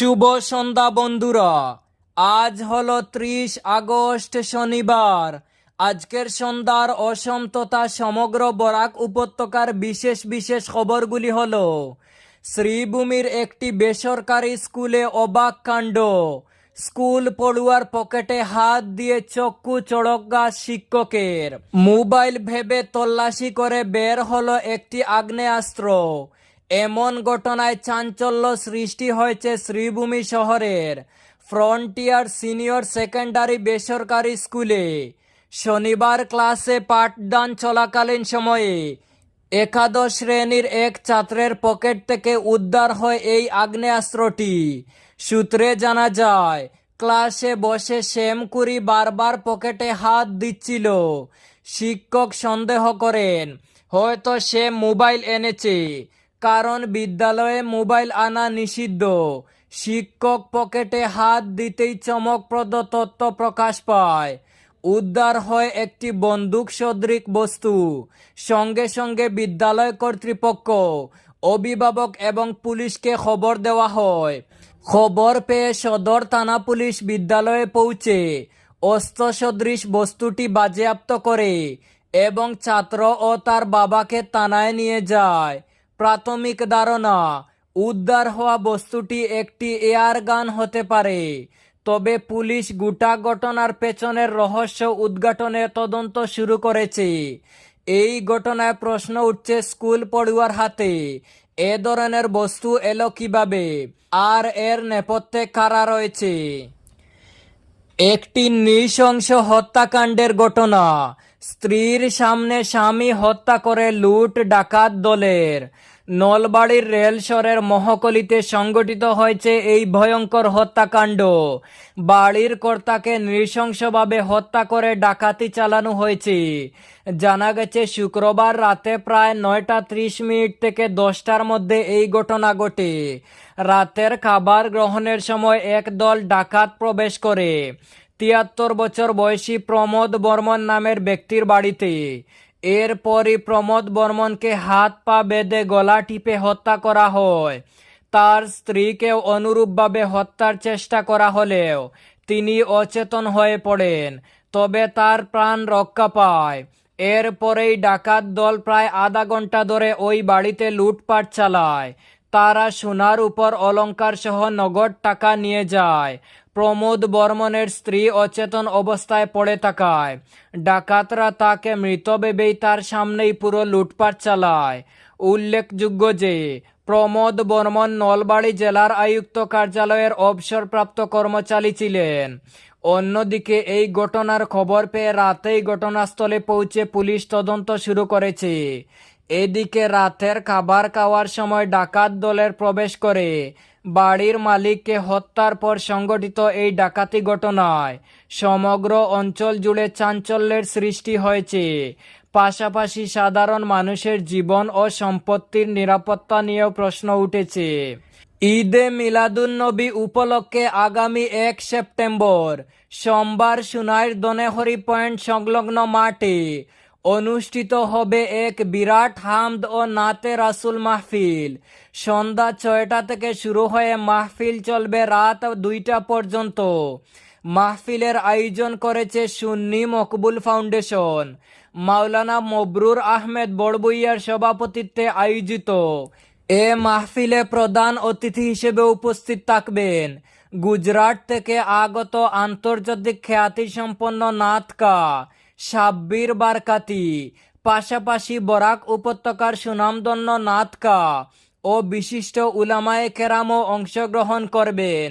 শুভ সন্ধ্যা বন্ধুরা। আজ হলো ত্রিশ আগস্ট শনিবার। আজকের সন্ধ্যার অসম তথা সমগ্র বরাক উপত্যকার বিশেষ বিশেষ খবরগুলি হল, শ্রীভূমির একটি বেসরকারি স্কুলে অবাক কাণ্ড। স্কুল পড়ুয়ার পকেটে হাত দিয়ে চক্ষু চড়কগা শিক্ষকের। মোবাইল ভেবে তল্লাশি করে বের হলো একটি আগ্নেয়াস্ত্র। এমন ঘটনায় চাঞ্চল্য সৃষ্টি হয়েছে শ্রীভূমি শহরের ফ্রন্টিয়ার সিনিয়র সেকেন্ডারি বেসরকারি স্কুলে। শনিবার ক্লাসে পাঠদান চলাকালীন সময়ে একাদশ শ্রেণির এক ছাত্রের পকেট থেকে উদ্ধার হয় এই আগ্নেয়াস্ত্রটি। সূত্রে জানা যায়, ক্লাসে বসে শ্যামকুরি বারবার পকেটে হাত দিচ্ছিল। শিক্ষক সন্দেহ করেন, হয়তো সে মোবাইল এনেছে। কারণ বিদ্যালয়ে মোবাইল আনা নিষিদ্ধ। শিক্ষক পকেটে হাত দিতেই চমকপ্রদ তথ্য প্রকাশ পায়। উদ্ধার হয় একটি বন্দুক সদৃক বস্তু। সঙ্গে সঙ্গে বিদ্যালয় কর্তৃপক্ষ, অভিভাবক এবং পুলিশকে খবর দেওয়া হয়। খবর পেয়ে সদর থানা পুলিশ বিদ্যালয়ে পৌঁছে অস্ত্র সদৃশ বস্তুটি বাজেয়াপ্ত করে এবং ছাত্র ও তার বাবাকে থানায় নিয়ে যায়। প্রাথমিক ধারণা, উদ্ধার হওয়া বস্তুটি একটি এয়ার গান হতে পারে। তবে পুলিশ গোটা ঘটনার পেছনের রহস্য উদ্ঘাটনের তদন্ত শুরু করেছে। এই ঘটনায় প্রশ্ন উঠছে স্কুল পড়ুয়ার হাতে, এ ধরনের বস্তু এলো কীভাবে, আর এর নেপথ্যে কারা রয়েছে? একটি নৃশংস হত্যাকাণ্ডের ঘটনা, স্ত্রীর সামনে স্বামী হত্যা করে লুট ডাকাত দলের। নলবাড়ির রেলসরের মহকলিতে সংগঠিত হয়েছে এই ভয়ঙ্কর হত্যাকাণ্ড। বাড়ির কর্তাকে নৃশংসভাবে হত্যা করে ডাকাতি চালানো হয়েছে। জানা গেছে, শুক্রবার রাতে প্রায় নয়টা ত্রিশ মিনিট থেকে দশটার মধ্যে এই ঘটনা ঘটে। রাতের খাবার গ্রহণের সময় এক দল ডাকাত প্রবেশ করে। তিয়াত্তর বছর বয়সী প্রমোদ বর্মন নামের ব্যক্তির বাড়িতে। এরপরই প্রমোদ বর্মনকে হাত পা বেঁধে গলা টিপে হত্যা করা হয়। তার স্ত্রীকেও অনুরূপভাবে হত্যার চেষ্টা করা হলেও তিনি অচেতন হয়ে পড়েন, তবে তার প্রাণ রক্ষা পায়। এরপরেই ডাকাত দল প্রায় আধা ঘণ্টা ধরে ওই বাড়িতে লুটপাট চালায়। তারা সোনার উপর অলংকার সহ নগদ টাকা নিয়ে যায়। প্রমোদ বর্মনের স্ত্রী অচেতন অবস্থায় পড়ে থাকায়। ডাকাতরা তাকে মৃত ভেবেই তার সামনেই পুরো লুটপাট চালায়। উল্লেখযোগ্য যে, প্রমোদ বর্মন নলবাড়ি জেলার আয়ুক্ত কার্যালয়ের অবসরপ্রাপ্ত কর্মচারী ছিলেন। অন্যদিকে এই ঘটনার খবর পেয়ে রাতেই ঘটনাস্থলে পৌঁছে পুলিশ তদন্ত শুরু করেছে। এদিকে রাতের খাবার খাওয়ার সময় ডাকাত দলের প্রবেশ করে। বাড়ির মালিককে হত্যার পর সংগঠিত এই ডাকাতি ঘটনায় সমগ্র অঞ্চল জুড়ে চাঞ্চল্যের সৃষ্টি হয়েছে। পাশাপাশি সাধারণ মানুষের জীবন ও সম্পত্তির নিরাপত্তা নিয়েও প্রশ্ন উঠেছে। ঈদে মিলাদুন্নবী উপলক্ষে আগামী এক সেপ্টেম্বর, সোমবার সুনাইর দনেহরি পয়েন্ট সংলগ্ন মাঠে অনুষ্ঠিত হবে এক বিরাট হামদ ও নাতে রাসুল মাহফিল। সন্ধ্যা ছয়টা থেকে শুরু হয়ে মাহফিল চলবে রাত দুইটা পর্যন্ত। মাহফিলের আয়োজন করেছে সুন্নি মকবুল ফাউন্ডেশন। মাওলানা মবরুর আহমেদ বড়বইয়ার সভাপতিত্বে আয়োজিত। এ মাহফিলে প্রধান অতিথি হিসেবে উপস্থিত থাকবেন গুজরাট থেকে আগত আন্তর্জাতিক খ্যাতিসম্পন্ন নাতকা সাব্বির বারকাতি, পাশাপাশি বরাক উপত্যকার সুনামধন্য নাতকা ও বিশিষ্ট উলামায়ে কেরামও অংশগ্রহণ করবেন।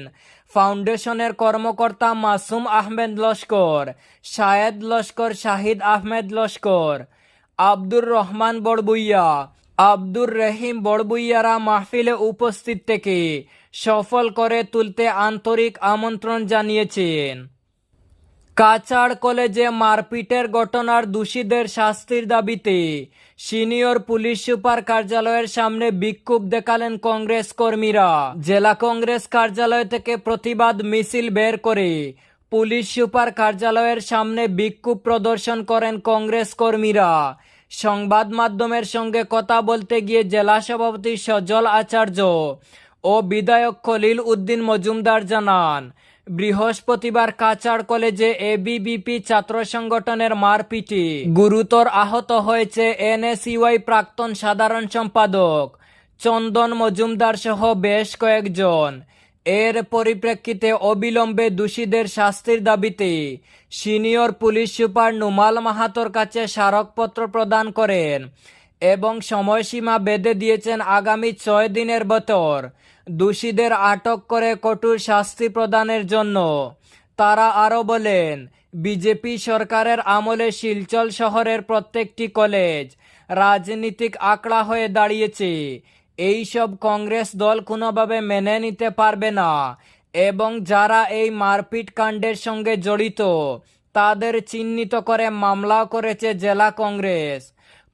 ফাউন্ডেশনের কর্মকর্তা মাসুম আহমেদ লস্কর, শায়েদ লস্কর শাহিদ আহমেদ লস্কর, আব্দুর রহমান বড়বুইয়া, আব্দুর রহিম বড়বুইয়ারা মাহফিলে উপস্থিত থেকে সফল করে তুলতে আন্তরিক আমন্ত্রণ জানিয়েছেন। কাছাড় কলেজে মারপিটের ঘটনার দোষীদের শাস্তির দাবিতে সিনিয়র পুলিশ সুপার কার্যালয়ের সামনে বিক্ষোভ দেখালেন কংগ্রেস কর্মীরা। জেলা কংগ্রেস কার্যালয় থেকে প্রতিবাদ মিছিল বের করে পুলিশ সুপার কার্যালয়ের সামনে বিক্ষোভ প্রদর্শন করেন কংগ্রেস কর্মীরা। সংবাদ মাধ্যমের সঙ্গে কথা বলতে গিয়ে জেলা সভাপতি সজল আচার্য ও বিধায়ক খলিল উদ্দিন মজুমদার জানান বৃহস্পতিবার কাচার কলেজে এবিবিপি ছাত্র সংগঠনের মারপিটি গুরুতর আহত হয়েছে এনএসইউআই প্রাক্তন সাধারণ সম্পাদক চন্দন মজুমদার সহ বেশ কয়েকজন। এর পরিপ্রেক্ষিতে অবিলম্বে দোষীদের শাস্তির দাবিতে সিনিয়র পুলিশ সুপার নুমাল মাহাতোর কাছে স্মারকপত্র প্রদান করেন। এবং সময়সীমা বেঁধে দিয়েছেন আগামী ছয় দিনের ভেতর। দোষীদের আটক করে কঠোর শাস্তি প্রদানের জন্য। তারা আরও বলেন, বিজেপি সরকারের আমলে শিলচল শহরের প্রত্যেকটি কলেজ রাজনীতিক আঁকড়া হয়ে দাঁড়িয়েছে। এইসব কংগ্রেস দল কোনোভাবে মেনে নিতে পারবে না এবং যারা এই মারপিট কাণ্ডের সঙ্গে জড়িত, তাদের চিহ্নিত করে মামলাও করেছে জেলা কংগ্রেস।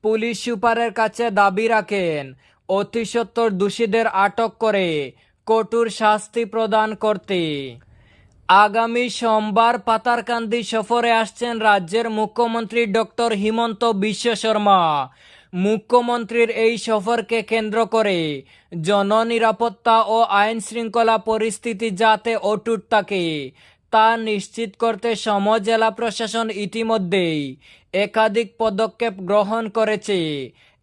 পুলিশ সুপারের কাছে দাবি রাখেন, অতি সত্বর দোষীদের আটক করে কঠোর শাস্তি প্রদান করতে। আগামী সোমবার পাতারকান্দি সফরে আসছেন রাজ্যের মুখ্যমন্ত্রী ডক্টর হিমন্ত বিশ্ব শর্মা। মুখ্যমন্ত্রীর এই সফরকে কেন্দ্র করে জননিরাপত্তা ও আইন শৃঙ্খলা পরিস্থিতি যাতে অটুট থাকে তা নিশ্চিত করতে সম জেলা প্রশাসন ইতিমধ্যেই একাধিক পদক্ষেপ গ্রহণ করেছে।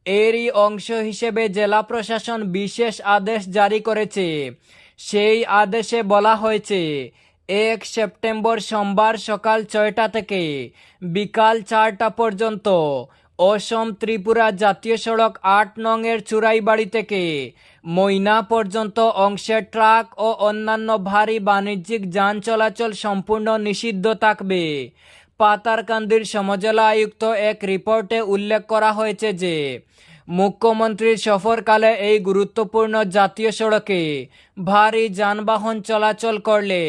এরই অংশ হিসেবে জেলা প্রশাসন বিশেষ আদেশ জারি করেছে। সেই আদেশে বলা হয়েছে, এক সেপ্টেম্বর সোমবার সকাল ছয়টা থেকে বিকাল চারটা পর্যন্ত অসম ত্রিপুরা জাতীয় সড়ক আট নংয়ের চুরাইবাড়ি থেকে ময়না পর্যন্ত অংশে ট্রাক ও অন্যান্য ভারী বাণিজ্যিক যান চলাচল সম্পূর্ণ নিষিদ্ধ থাকবে। পাতারকান্দির সমজেলা আয়ুক্ত এক রিপোর্টে উল্লেখ করা হয়েছে যে মুখ্যমন্ত্রীর সফরকালে এই গুরুত্বপূর্ণ জাতীয় সড়কে ভারী যানবাহন চলাচল করলে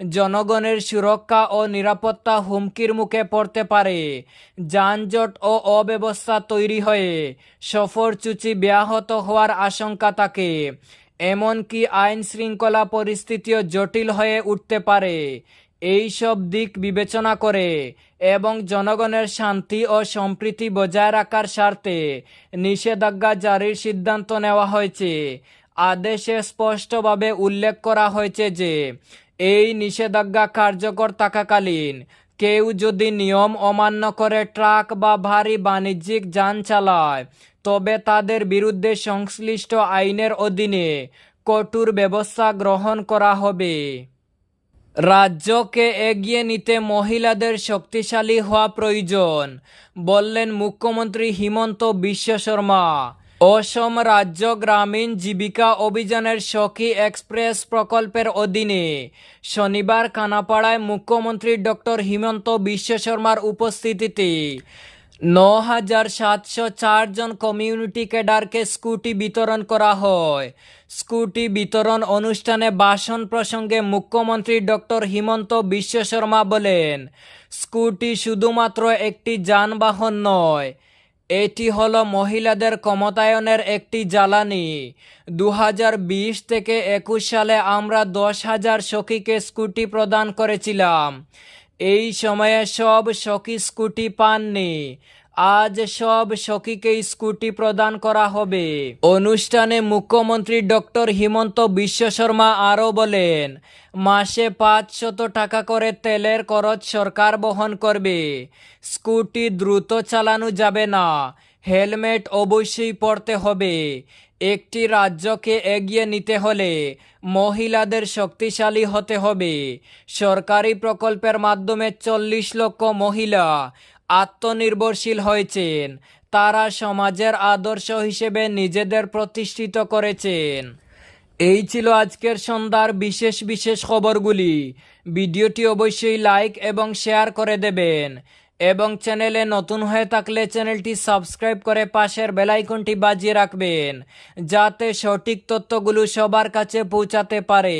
জনগণের সুরক্ষা ও নিরাপত্তা হুমকির মুখে পড়তে পারে। যানজট ও অব্যবস্থা তৈরি হয়ে সফরসূচি ব্যাহত হওয়ার আশঙ্কা থাকে। এমনকি আইন শৃঙ্খলা পরিস্থিতিও জটিল হয়ে উঠতে পারে। এই সব দিক বিবেচনা করে এবং জনগণের শান্তি ও সম্প্রীতি বজায় রাখার স্বার্থে নিষেধাজ্ঞা জারির সিদ্ধান্ত নেওয়া হয়েছে। আদেশে স্পষ্টভাবে উল্লেখ করা হয়েছে যে, এই নিষেধাজ্ঞা কার্যকর থাকাকালীন কেউ যদি নিয়ম অমান্য করে ট্রাক বা ভারী বাণিজ্যিক যান চালায়, তবে তাদের বিরুদ্ধে সংশ্লিষ্ট আইনের অধীনে কঠোর ব্যবস্থা গ্রহণ করা হবে। রাজ্যকে এগিয়ে নিতে মহিলাদের শক্তিশালী হওয়া প্রয়োজন, বললেন মুখ্যমন্ত্রী হিমন্ত বিশ্ব শর্মা। অসম রাজ্য গ্রামীণ জীবিকা অভিযানের সখী এক্সপ্রেস প্রকল্পের অধীনে শনিবার কানাপাড়ায় মুখ্যমন্ত্রী ডক্টর হিমন্ত বিশ্ব শর্মার উপস্থিতিতে ন হাজার সাতশো চারজন কমিউনিটি ক্যাডারকে স্কুটি বিতরণ করা হয়। স্কুটি বিতরণ অনুষ্ঠানে ভাষণ প্রসঙ্গে মুখ্যমন্ত্রী ডক্টর হিমন্ত বিশ্ব শর্মা বলেন, স্কুটি শুধুমাত্র একটি যানবাহন নয়, এটি হলো মহিলাদের ক্ষমতায়নের একটি জ্বালানি। দু হাজার বিশ থেকে একুশ সালে আমরা দশ হাজার সখীকে স্কুটি প্রদান করেছিলাম। এই সময়ে সব সখী স্কুটি পাননি। আজ সব সখীকে স্কুটি প্রদান করা হবে। অনুষ্ঠানে মুখ্যমন্ত্রী ডক্টর হিমন্ত বিশ্ব শর্মা আরও বলেন, মাসে পাঁচশত টাকা করে তেলের খরচ সরকার বহন করবে। স্কুটি দ্রুত চালানো যাবে না। হেলমেট অবশ্যই পরতে হবে। একটি রাজ্যকে এগিয়ে নিতে হলে মহিলাদের শক্তিশালী হতে হবে। সরকারি প্রকল্পের মাধ্যমে চল্লিশ লক্ষ মহিলা আত্মনির্ভরশীল হয়েছেন। তারা সমাজের আদর্শ হিসেবে নিজেদের প্রতিষ্ঠিত করেছেন। এই ছিল আজকের সন্ধ্যার বিশেষ বিশেষ খবরগুলি। ভিডিওটি অবশ্যই লাইক এবং শেয়ার করে দেবেন। এবং চ্যানেলে নতুন হয়ে থাকলে চ্যানেলটি সাবস্ক্রাইব করে পাশের বেলাইকনটি বাজিয়ে রাখবেন, যাতে সঠিক তথ্যগুলো সবার কাছে পৌঁছাতে পারে।